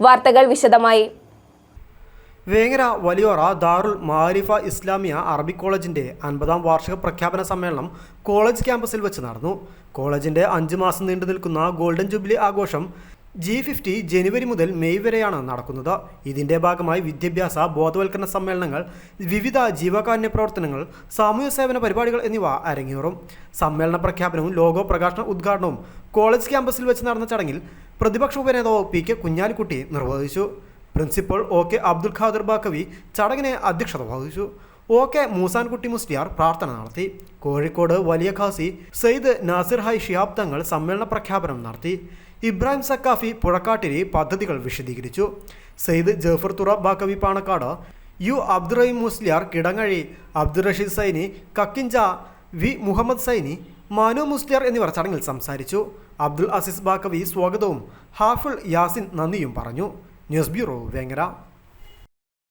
വാർത്തകൾ വിശദമായി. വേങ്ങര വലിയോറ ദാറുൽ മാരിഫ ഇസ്ലാമിയ അറബി കോളേജിന്റെ അൻപതാം വാർഷിക പ്രഖ്യാപന സമ്മേളനം കോളേജ് ക്യാമ്പസിൽ വെച്ച് നടന്നു. കോളേജിന്റെ അഞ്ച് മാസം നീണ്ടു നിൽക്കുന്ന ഗോൾഡൻ ജൂബിലി ആഘോഷം ജി ഫിഫ്റ്റി ജനുവരി മുതൽ മെയ് വരെയാണ് നടക്കുന്നത്. ഇതിന്റെ ഭാഗമായി വിദ്യാഭ്യാസ ബോധവൽക്കരണ സമ്മേളനങ്ങൾ വിവിധ ജീവകാരുണ്യ പ്രവർത്തനങ്ങൾ സാമൂഹ്യ സേവന പരിപാടികൾ എന്നിവ അരങ്ങേറും. സമ്മേളന പ്രഖ്യാപനവും ലോഗോ പ്രകാശന ഉദ്ഘാടനവും കോളേജ് ക്യാമ്പസിൽ വെച്ച് നടന്ന ചടങ്ങിൽ പ്രതിപക്ഷ ഉപനേതാവ് പി കെ കുഞ്ഞാലിക്കുട്ടി നിർവഹിച്ചു. Principal O K Abdul Khader Baqavi ചടങ്ങിന് അധ്യക്ഷത വഹിച്ചു. ഒ കെ മൂസാൻകുട്ടി മുസ്ലിയാർ പ്രാർത്ഥന നടത്തി. കോഴിക്കോട് വലിയ ഖാസി സെയ്ദ് നാസിർ ഹൈ ഷിയാബ് തങ്ങൾ സമ്മേളന പ്രഖ്യാപനം നടത്തി. ഇബ്രാഹിം സക്കാഫി പുഴക്കാട്ടിരി പദ്ധതികൾ വിശദീകരിച്ചു. സെയ്ദ് ജഫർ തുറ ബാക്കവി പാണക്കാട് യു അബ്ദുറഹിം മുസ്ലിയാർ കിടങ്ങഴി അബ്ദുൾ റഷീദ് സൈനി കക്കിഞ്ച വി മുഹമ്മദ് സൈനി മാനു മുസ്ലിയാർ എന്നിവർ ചടങ്ങിൽ സംസാരിച്ചു. അബ്ദുൽ അസീസ് ബാക്കവി സ്വാഗതവും ഹാഫിൾ യാസിൻ നന്ദിയും പറഞ്ഞു. News bureau Vengara.